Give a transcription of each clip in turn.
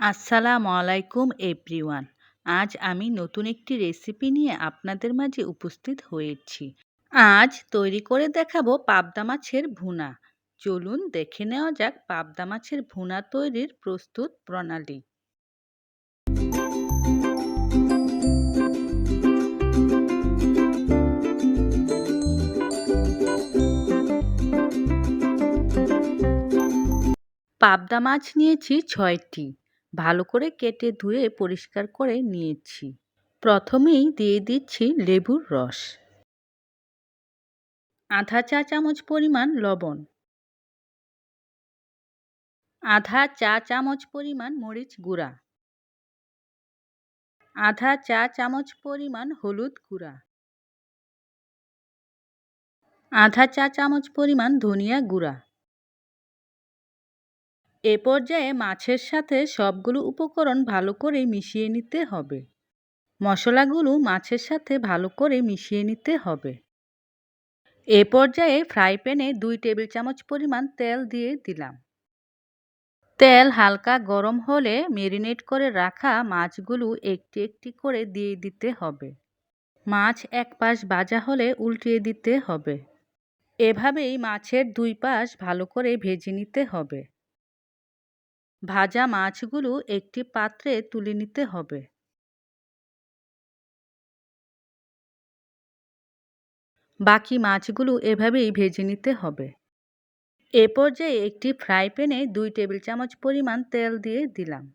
আসসালামু আলাইকুম এভরিওয়ান। আজ আমি নতুন একটি রেসিপি নিয়ে আপনাদের মাঝে উপস্থিত হয়েছি। আজ তৈরি করে দেখাবো পাবদা মাছের ভুনা। চলুন দেখে নেওয়া যাক পাবদা মাছের ভুনা তৈরির প্রস্তুত প্রণালী। পাবদা মাছ নিয়েছি ছয়টি। ভালো করে কেটে ধুয়ে পরিষ্কার করে নিয়েছি। প্রথমেই দিয়ে দিচ্ছি লেবুর রস। আধা চা চামচ পরিমাণ লবণ। আধা চা চামচ পরিমাণ মরিচ গুঁড়া। আধা চা চামচ পরিমাণ হলুদ গুঁড়া। আধা চা চামচ পরিমাণ ধনিয়া গুঁড়া। এ পর্যায়ে মাছের সাথে সবগুলো উপকরণ ভালো করে মিশিয়ে নিতে হবে। মশলাগুলো মাছের সাথে ভালো করে মিশিয়ে নিতে হবে। এ পর্যায়ে ফ্রাই প্যানে দুই টেবিল চামচ পরিমাণ তেল দিয়ে দিলাম। তেল হালকা গরম হলে মেরিনেট করে রাখা মাছগুলো একটি একটি করে দিয়ে দিতে হবে। মাছ এক পাশ ভাজা হলে উল্টিয়ে দিতে হবে। এভাবেই মাছের দুই পাশ ভালো করে ভেজে নিতে হবে। ভাজা মাছগুলো একটি পাত্রে তুলে নিতে হবে। বাকি মাছগুলো এভাবেই ভেজে নিতে হবে। এ পর্যায়ে একটি ফ্রাই প্যানে দুই টেবিল চামচ পরিমাণ তেল দিয়ে দিলাম।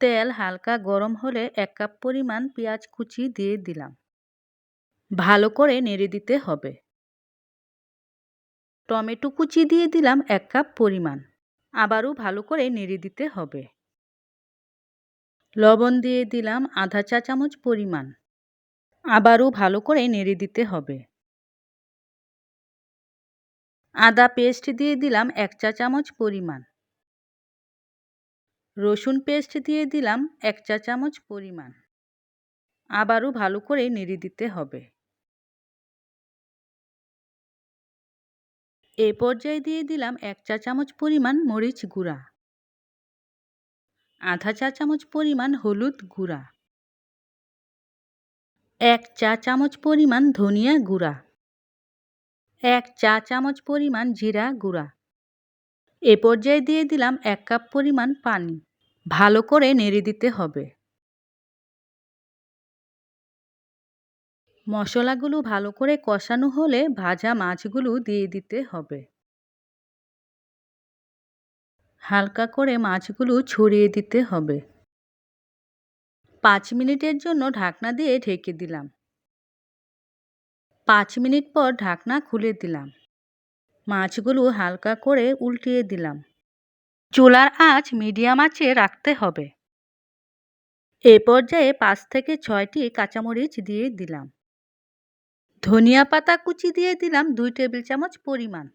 তেল হালকা গরম হলে এক কাপ পরিমাণ পেঁয়াজ কুচি দিয়ে দিলাম। ভালো করে নেড়ে দিতে হবে। টমেটো কুচি দিয়ে দিলাম এক কাপ পরিমাণ। আবারও ভালো করে নেড়ে দিতে হবে। লবণ দিয়ে দিলাম আধা চা চামচ পরিমাণ। আবারও ভালো করে নেড়ে দিতে হবে। আদা পেস্ট দিয়ে দিলাম এক চা চামচ পরিমাণ। রসুন পেস্ট দিয়ে দিলাম এক চা চামচ পরিমাণ। আবারও ভালো করে নেড়ে দিতে হবে। এ পর্যায়ে দিয়ে দিলাম এক চা চামচ পরিমাণ মরিচ গুঁড়া। আধা চা চামচ পরিমাণ হলুদ গুঁড়া। এক চা চামচ পরিমাণ ধনিয়া গুঁড়া। এক চা চামচ পরিমাণ জিরা গুঁড়া। এ পর্যায়ে দিয়ে দিলাম এক কাপ পরিমাণ পানি। ভালো করে নেড়ে দিতে হবে। মশলাগুলো ভালো করে কষানো হলে ভাজা মাছগুলো দিয়ে দিতে হবে। হালকা করে মাছগুলো ছড়িয়ে দিতে হবে। পাঁচ মিনিটের জন্য ঢাকনা দিয়ে ঢেকে দিলাম। পাঁচ মিনিট পর ঢাকনা খুলে দিলাম। মাছগুলো হালকা করে উল্টিয়ে দিলাম। চুলার আঁচ মিডিয়াম আঁচে রাখতে হবে। এ পর্যায়ে পাঁচ থেকে ছয়টি কাঁচামরিচ দিয়ে দিলাম। ধনিয়া পাতা কুচি দিয়ে দিলাম দুই টেবিল চামচ পরিমাণ।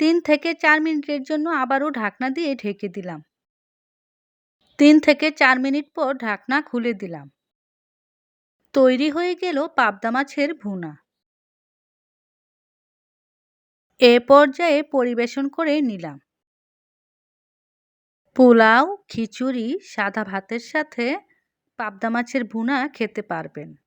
তিন থেকে চার মিনিটের জন্য আবারও ঢাকনা দিয়ে ঢেকে দিলাম। তিন থেকে চার মিনিট পর ঢাকনা খুলে দিলাম। তৈরি হয়ে গেল পাবদা মাছের ভুনা। এ পর্যায়ে পরিবেশন করে নিলাম। পোলাও, খিচুড়ি, সাদা ভাতের সাথে পাবদা মাছের ভুনা খেতে পারবেন।